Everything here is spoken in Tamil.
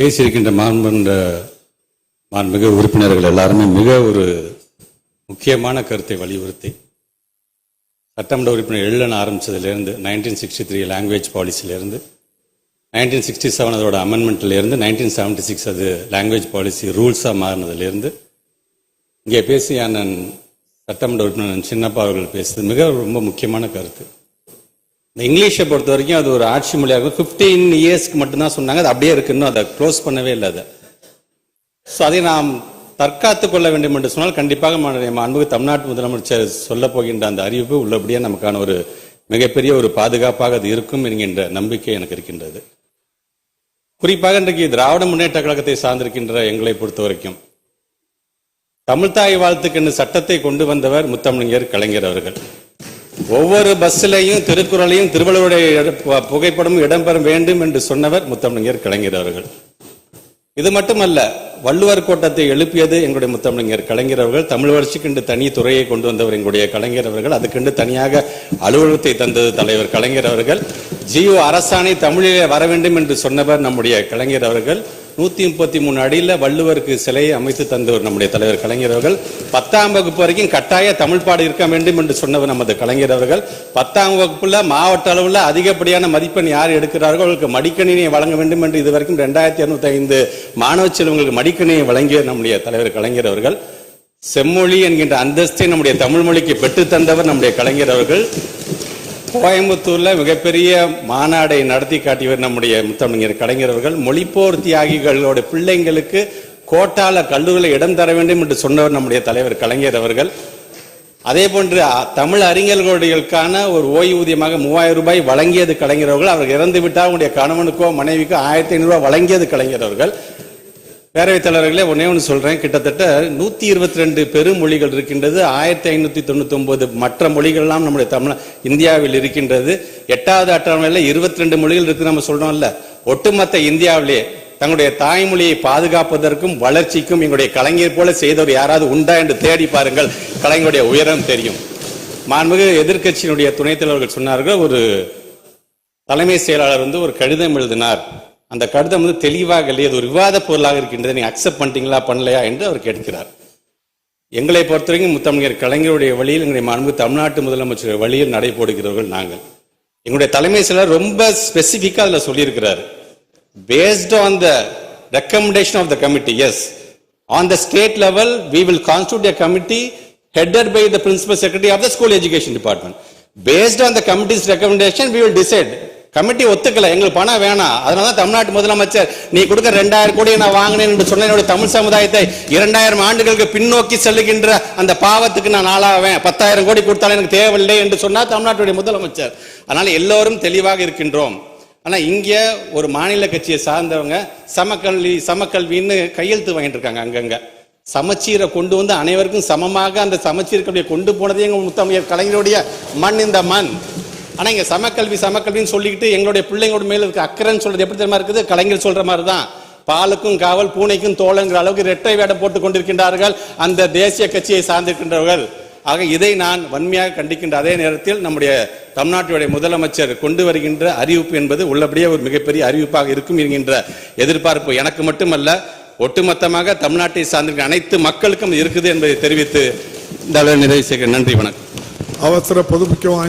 பேசியிருக்கின்ற மாண்புன்ற மாண்புமிகு உறுப்பினர்கள் எல்லாருமே மிக ஒரு முக்கியமான கருத்தை வலியுறுத்தி சட்டமன்ற உறுப்பினர் எழுதன ஆரம்பிச்சதுலேருந்து நைன்டீன் சிக்ஸ்டி த்ரீ லாங்குவேஜ் பாலிசிலேருந்து நைன்டீன் சிக்ஸ்டி செவன் அதோட அமெண்ட்மெண்ட்லேருந்து நைன்டீன் செவன்ட்டி சிக்ஸ் அது லாங்குவேஜ் பாலிசி ரூல்ஸாக மாறினதுலேருந்து இங்கே பேசிய அண்ணன் சட்டமன்ற உறுப்பினர் சின்னப்பா அவர்கள் பேசுறது மிக ரொம்ப முக்கியமான கருத்து. இந்த இங்கிலீஷை பொறுத்த வரைக்கும் அது ஒரு ஆட்சி மொழியாக ஃபிஃப்டீன் இயர்ஸ்க்கு மட்டும்தான் சொன்னாங்க. அது அப்படியே இருக்குன்னு அதை க்ளோஸ் பண்ணவே இல்லை அதை. ஸோ அதை நாம் தற்காத்து கொள்ள வேண்டும் என்று சொன்னால் கண்டிப்பாக அன்புக்கு தமிழ்நாட்டு முதலமைச்சர் சொல்ல போகின்ற அந்த அறிவிப்பு உள்ளபடியே நமக்கான ஒரு மிகப்பெரிய ஒரு பாதுகாப்பாக அது இருக்கும் என்கின்ற நம்பிக்கை எனக்கு இருக்கின்றது. குறிப்பாக இன்றைக்கு திராவிட முன்னேற்ற கழகத்தை சார்ந்திருக்கின்ற எங்களை பொறுத்த வரைக்கும் தமிழ்தாய் வாழ்த்துக்கென்று சட்டத்தை கொண்டு வந்தவர் முத்தமிழர் கலைஞர் அவர்கள். ஒவ்வொரு பஸ்ஸிலையும் திருக்குறளையும் திருவள்ளுவருடைய புகைப்படமும் இடம்பெற வேண்டும் என்று சொன்னவர் முத்தமிழர் கலைஞர் அவர்கள். இது மட்டுமல்ல வள்ளுவர் கோட்டத்தை எழுப்பியது எங்களுடைய முத்தமிழர் கலைஞர் அவர்கள் தமிழ் வளர்ச்சிக்கென்று தனி துறையை கொண்டு வந்தவர் எங்களுடைய கலைஞர் அவர்கள் அதுக்கென்று தனியாக அலுவலகத்தை தந்தது தலைவர் கலைஞர் அவர்கள். ஜியோ அரசாணை தமிழிலே வர வேண்டும் என்று சொன்னவர் நம்முடைய கலைஞர் அவர்கள். நூத்தி முப்பத்தி மூணு அடியில் வள்ளுவருக்கு சிலையை அமைத்து தந்தவர் நம்முடைய தலைவர் கலைஞர் அவர்கள். பத்தாம் வகுப்பு வரைக்கும் கட்டாய தமிழ் பாடம் இருக்க வேண்டும் என்று சொன்னவர் நமது கலைஞர் அவர்கள். பத்தாம் வகுப்புல மாவட்ட அளவில் அதிகப்படியான மதிப்பெண் யார் எடுக்கிறார்களோ அவர்களுக்கு மடிக்கணினியை வழங்க வேண்டும் என்று இதுவரைக்கும் ரெண்டாயிரத்தி இருநூத்தி ஐந்து மாணவ செல்வங்களுக்கு மடிக்கணியை வழங்கிய நம்முடைய தலைவர் கலைஞர் அவர்கள். செம்மொழி என்கின்ற அந்தஸ்தை நம்முடைய தமிழ் மொழிக்கு பெற்றுத்தந்தவர் நம்முடைய கலைஞர் அவர்கள். கோயம்புத்தூர்ல மிகப்பெரிய மாநாடை நடத்தி காட்டியவர் நம்முடைய முத்தமிழர் கலைஞரவர்கள் மொழிப்போர் தியாகிகளோட பிள்ளைங்களுக்கு கோட்டால கல்லூரியில் இடம் தர வேண்டும் என்று சொன்னவர் நம்முடைய தலைவர் கலைஞர் அவர்கள். அதே போன்று தமிழ் அறிஞர்களுக்கான ஒரு ஓய்வூதியமாக மூவாயிரம் ரூபாய் வழங்கியது கலைஞரவர்கள் அவர் இறந்து விட்டால் அவருடைய கணவனுக்கோ மனைவிக்கோ ஆயிரத்தி ஐநூறு ரூபாய் வழங்கியது கலைஞரவர்கள் பேரவைத் தலைவர்களே ஒன்னே ஒன்று சொல்றேன். கிட்டத்தட்ட நூத்தி இருபத்தி ரெண்டு பெருமொழிகள் இருக்கின்றது. ஆயிரத்தி ஐநூத்தி தொண்ணூத்தி ஒன்பது மற்ற மொழிகள்லாம் நம்முடைய தமிழ் இந்தியாவில் இருக்கின்றது. எட்டாவது அட்டவணையில் இருபத்தி ரெண்டு மொழிகள் இருக்கு நம்ம சொல்றோம்ல. ஒட்டுமொத்த இந்தியாவிலே தங்களுடைய தாய்மொழியை பாதுகாப்பதற்கும் வளர்ச்சிக்கும் எங்களுடைய கலைஞர் போல செய்தவர் யாராவது உண்டா என்று தேடி பாருங்கள். கலைஞருடைய உயரம் தெரியும். மாண்புமிகு எதிர்க்கட்சியினுடைய துணைத் தலைவர்கள் சொன்னார்கள் ஒரு தலைமை செயலாளர் வந்து ஒரு கடிதம் எழுதினார். அந்த கடிதம் வந்து தெளிவாக இல்லை அது ஒரு விவாத பொருளாக இருக்கின்றது நீங்கள் அக்செப்ட் பண்ணிட்டீங்களா பண்ணலையா என்று அவர் கேட்கிறார் எங்களை பொறுத்தவரைக்கும் முத்தமிழர் கலைஞருடைய வழியில் எங்களுடைய மாண்பு தமிழ்நாட்டு முதலமைச்சர் வழியில் நடைபோடுகிறவர்கள் நாங்கள் எங்களுடைய தலைமை செயலர் ரொம்ப ஸ்பெசிஃபிக்காக அதில் சொல்லியிருக்கிறார் based on the recommendation of the committee as on the state level we will constitute a committee headed by the principal secretary of the school education department based on the committee's recommendation we will decide committee ஒத்துக்கல. எங்களுக்கு பணம் வேணாம். அதனால தான் தமிழ்நாட்டு முதலமைச்சர் நீ கொடுக்க ரெண்டாயிரம் கோடியை நான் வாங்கினேன் என்று சொன்ன என்னுடைய தமிழ் சமுதாயத்தை இரண்டாயிரம் ஆண்டுகளுக்கு பின்னோக்கி செல்லுகின்ற அந்த பாவத்துக்கு நான் ஆளாவேன். பத்தாயிரம் கோடி கொடுத்தாலும் எனக்கு தேவையில்லை என்று சொன்னார் தமிழ்நாட்டுடைய முதலமைச்சர். அதனால எல்லோரும் தெளிவாக இருக்கின்றோம். ஆனா இங்க ஒரு மாநில கட்சியை சார்ந்தவங்க சமக்கல்வி சமக்கல்வின்னு கையெழுத்து வாங்கிட்டு இருக்காங்க அங்கங்க. சமச்சீரை கொண்டு வந்து அனைவருக்கும் சமமாக அந்த சமச்சீர் கல்வியை கொண்டு போனதே எங்க முத்தமிழர் கலைஞருடைய மண் இந்த மண். ஆனால் இங்கே சமக்கல்வி சமக்கல்வின்னு சொல்லிக்கிட்டு எங்களுடைய பிள்ளைங்களோட மேல இருக்க அக்கறைன்னு சொல்றது எப்படி தெரியுமா இருக்குது? கலைஞர் சொல்ற மாதிரி தான் பாலுக்கும் காவல் பூனைக்கும் தோழங்கிற அளவுக்கு இரட்டை வேடம் போட்டுக் கொண்டிருக்கின்றார்கள் அந்த தேசிய கட்சியை சார்ந்திருக்கின்றவர்கள். ஆக இதை நான் வன்மையாக கண்டிக்கின்ற அதே நேரத்தில் நம்முடைய தமிழ்நாட்டுடைய முதலமைச்சர் கொண்டு வருகின்ற அறிவிப்பு என்பது உள்ளபடியே ஒரு மிகப்பெரிய அறிவிப்பாக இருக்கும் என்கின்ற எதிர்பார்ப்பு எனக்கு மட்டுமல்ல ஒட்டுமொத்தமாக தமிழ்நாட்டை சார்ந்திருக்கிற அனைத்து மக்களுக்கும் இருக்குது என்பதை தெரிவித்து இந்த அளவு நிறைவு செய்கிறேன் நன்றி வணக்கம். அவசர பொதுமுக்கியம் வாய்ந்த